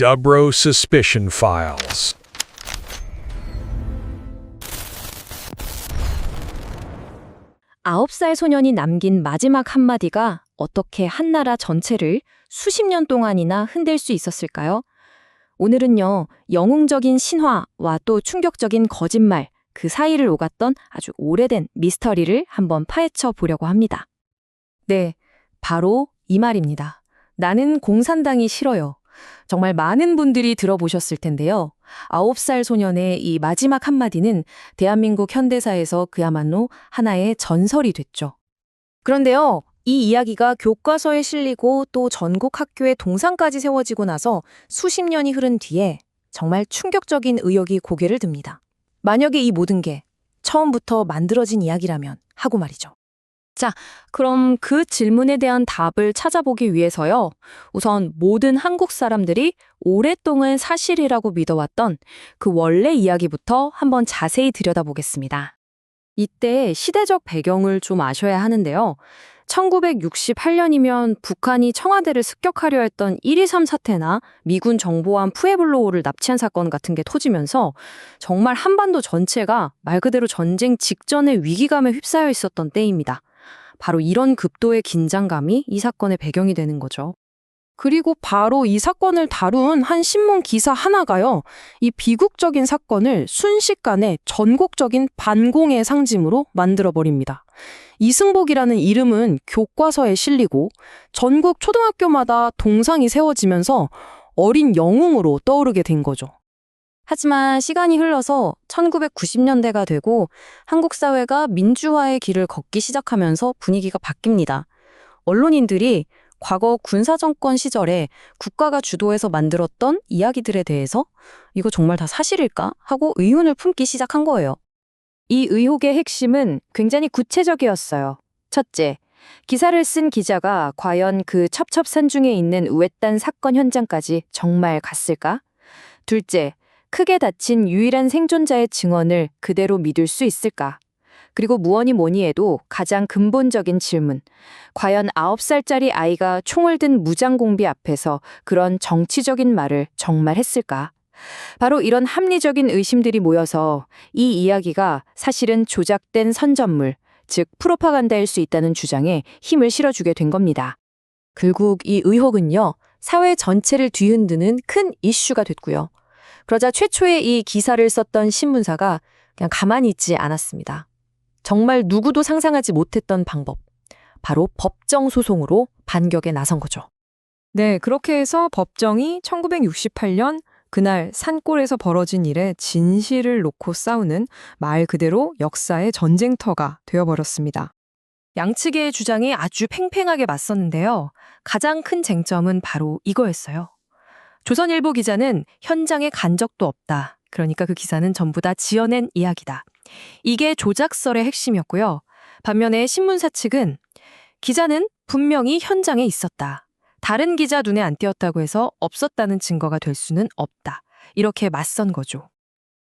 Dubro Suspicion Files. 아홉 살 소년이 남긴 마지막 한마디가 어떻게 한 나라 전체를 수십 년 동안이나 흔들 수 있었을까요? 오늘은요, 영웅적인 신화와 또 충격적인 거짓말, 그 사이를 오갔던 아주 오래된 미스터리를 한번 파헤쳐 보려고 합니다. 네, 바로 이 말입니다. 나는 공산당이 싫어요. 정말 많은 분들이 들어보셨을 텐데요. 아홉 살 소년의 이 마지막 한마디는 대한민국 현대사에서 그야말로 하나의 전설이 됐죠. 그런데요, 이 이야기가 교과서에 실리고 또 전국 학교에 동상까지 세워지고 나서 수십 년이 흐른 뒤에 정말 충격적인 의혹이 고개를 듭니다. 만약에 이 모든 게 처음부터 만들어진 이야기라면 하고 말이죠. 자, 그럼 그 질문에 대한 답을 찾아보기 위해서요. 우선 모든 한국 사람들이 오랫동안 사실이라고 믿어왔던 그 원래 이야기부터 한번 자세히 들여다보겠습니다. 이때 시대적 배경을 좀 아셔야 하는데요. 1968년이면 북한이 청와대를 습격하려 했던 1.23 사태나 미군 정보원 푸에블로우를 납치한 사건 같은 게 터지면서 정말 한반도 전체가 말 그대로 전쟁 직전의 위기감에 휩싸여 있었던 때입니다. 바로 이런 급도의 긴장감이 이 사건의 배경이 되는 거죠. 그리고 바로 이 사건을 다룬 한 신문 기사 하나가요. 이 비극적인 사건을 순식간에 전국적인 반공의 상징으로 만들어버립니다. 이승복이라는 이름은 교과서에 실리고 전국 초등학교마다 동상이 세워지면서 어린 영웅으로 떠오르게 된 거죠. 하지만 시간이 흘러서 1990년대가 되고 한국 사회가 민주화의 길을 걷기 시작하면서 분위기가 바뀝니다. 언론인들이 과거 군사정권 시절에 국가가 주도해서 만들었던 이야기들에 대해서 이거 정말 다 사실일까? 하고 의문을 품기 시작한 거예요. 이 의혹의 핵심은 굉장히 구체적이었어요. 첫째, 기사를 쓴 기자가 과연 그 첩첩산 중에 있는 우회단 사건 현장까지 정말 갔을까? 둘째, 크게 다친 유일한 생존자의 증언을 그대로 믿을 수 있을까? 그리고 무언이 뭐니 해도 가장 근본적인 질문. 과연 9살짜리 아이가 총을 든 무장공비 앞에서 그런 정치적인 말을 정말 했을까? 바로 이런 합리적인 의심들이 모여서 이 이야기가 사실은 조작된 선전물, 즉 프로파간다일 수 있다는 주장에 힘을 실어주게 된 겁니다. 결국 이 의혹은요, 사회 전체를 뒤흔드는 큰 이슈가 됐고요. 그러자 최초의 이 기사를 썼던 신문사가 그냥 가만히 있지 않았습니다. 정말 누구도 상상하지 못했던 방법. 바로 법정 소송으로 반격에 나선 거죠. 네, 그렇게 해서 법정이 1968년 그날 산골에서 벌어진 일에 진실을 놓고 싸우는 말 그대로 역사의 전쟁터가 되어버렸습니다. 양측의 주장이 아주 팽팽하게 맞섰는데요. 가장 큰 쟁점은 바로 이거였어요. 조선일보 기자는 현장에 간 적도 없다. 그러니까 그 기사는 전부 다 지어낸 이야기다. 이게 조작설의 핵심이었고요. 반면에 신문사 측은 기자는 분명히 현장에 있었다. 다른 기자 눈에 안 띄었다고 해서 없었다는 증거가 될 수는 없다. 이렇게 맞선 거죠.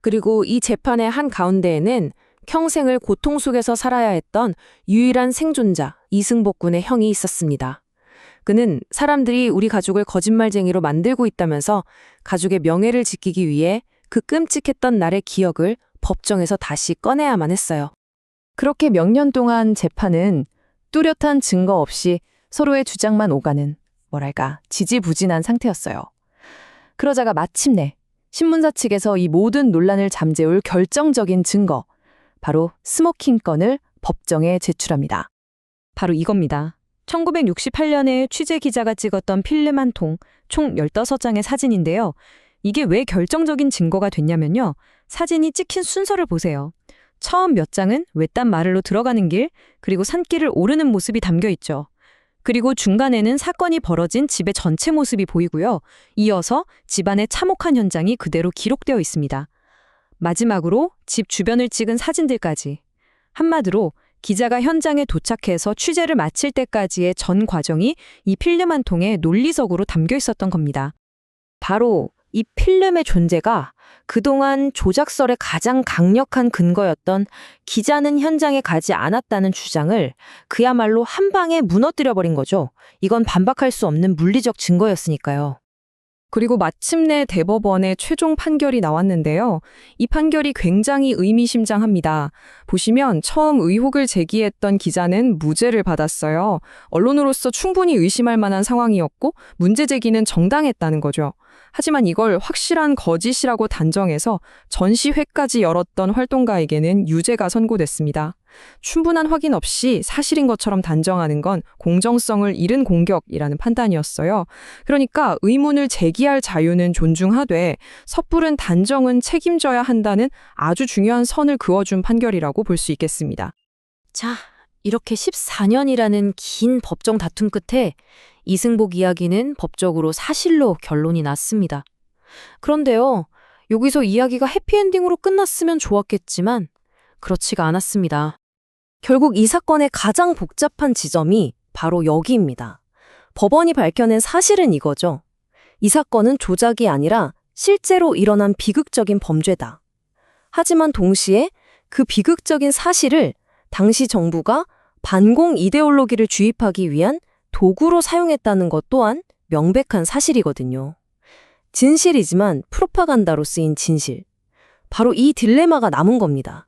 그리고 이 재판의 한 가운데에는 평생을 고통 속에서 살아야 했던 유일한 생존자 이승복 군의 형이 있었습니다. 그는 사람들이 우리 가족을 거짓말쟁이로 만들고 있다면서 가족의 명예를 지키기 위해 그 끔찍했던 날의 기억을 법정에서 다시 꺼내야만 했어요. 그렇게 몇 년 동안 재판은 뚜렷한 증거 없이 서로의 주장만 오가는 뭐랄까 지지부진한 상태였어요. 그러자가 마침내 신문사 측에서 이 모든 논란을 잠재울 결정적인 증거, 바로 스모킹 건을 법정에 제출합니다. 바로 이겁니다. 1968년에 취재 기자가 찍었던 필름 한 통, 총 15장의 사진인데요. 이게 왜 결정적인 증거가 됐냐면요. 사진이 찍힌 순서를 보세요. 처음 몇 장은 외딴 마을로 들어가는 길, 그리고 산길을 오르는 모습이 담겨 있죠. 그리고 중간에는 사건이 벌어진 집의 전체 모습이 보이고요. 이어서 집안의 참혹한 현장이 그대로 기록되어 있습니다. 마지막으로 집 주변을 찍은 사진들까지. 한마디로 기자가 현장에 도착해서 취재를 마칠 때까지의 전 과정이 이 필름 한 통에 논리적으로 담겨 있었던 겁니다. 바로 이 필름의 존재가 그동안 조작설의 가장 강력한 근거였던 기자는 현장에 가지 않았다는 주장을 그야말로 한 방에 무너뜨려 버린 거죠. 이건 반박할 수 없는 물리적 증거였으니까요. 그리고 마침내 대법원의 최종 판결이 나왔는데요. 이 판결이 굉장히 의미심장합니다. 보시면 처음 의혹을 제기했던 기자는 무죄를 받았어요. 언론으로서 충분히 의심할 만한 상황이었고 문제 제기는 정당했다는 거죠. 하지만 이걸 확실한 거짓이라고 단정해서 전시회까지 열었던 활동가에게는 유죄가 선고됐습니다. 충분한 확인 없이 사실인 것처럼 단정하는 건 공정성을 잃은 공격이라는 판단이었어요. 그러니까 의문을 제기할 자유는 존중하되 섣부른 단정은 책임져야 한다는 아주 중요한 선을 그어준 판결이라고 볼 수 있겠습니다. 자, 이렇게 14년이라는 긴 법정 다툼 끝에 이승복 이야기는 법적으로 사실로 결론이 났습니다. 그런데요, 여기서 이야기가 해피엔딩으로 끝났으면 좋았겠지만 그렇지가 않았습니다. 결국 이 사건의 가장 복잡한 지점이 바로 여기입니다. 법원이 밝혀낸 사실은 이거죠. 이 사건은 조작이 아니라 실제로 일어난 비극적인 범죄다. 하지만 동시에 그 비극적인 사실을 당시 정부가 반공 이데올로기를 주입하기 위한 도구로 사용했다는 것 또한 명백한 사실이거든요. 진실이지만 프로파간다로 쓰인 진실. 바로 이 딜레마가 남은 겁니다.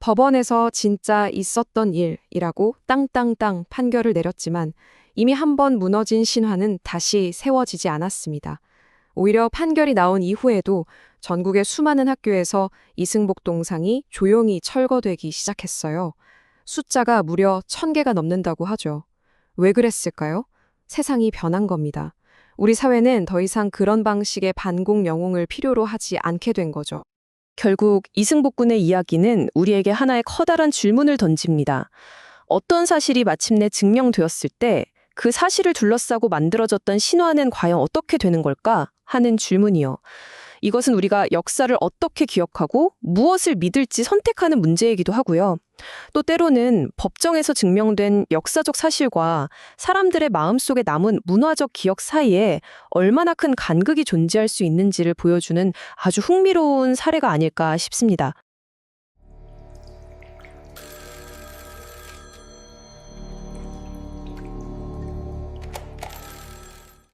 법원에서 진짜 있었던 일이라고 땅땅땅 판결을 내렸지만 이미 한 번 무너진 신화는 다시 세워지지 않았습니다. 오히려 판결이 나온 이후에도 전국의 수많은 학교에서 이승복 동상이 조용히 철거되기 시작했어요. 숫자가 무려 천 개가 넘는다고 하죠. 왜 그랬을까요? 세상이 변한 겁니다. 우리 사회는 더 이상 그런 방식의 반공 영웅을 필요로 하지 않게 된 거죠. 결국 이승복 군의 이야기는 우리에게 하나의 커다란 질문을 던집니다. 어떤 사실이 마침내 증명되었을 때 그 사실을 둘러싸고 만들어졌던 신화는 과연 어떻게 되는 걸까 하는 질문이요. 이것은 우리가 역사를 어떻게 기억하고 무엇을 믿을지 선택하는 문제이기도 하고요. 또 때로는 법정에서 증명된 역사적 사실과 사람들의 마음속에 남은 문화적 기억 사이에 얼마나 큰 간극이 존재할 수 있는지를 보여주는 아주 흥미로운 사례가 아닐까 싶습니다.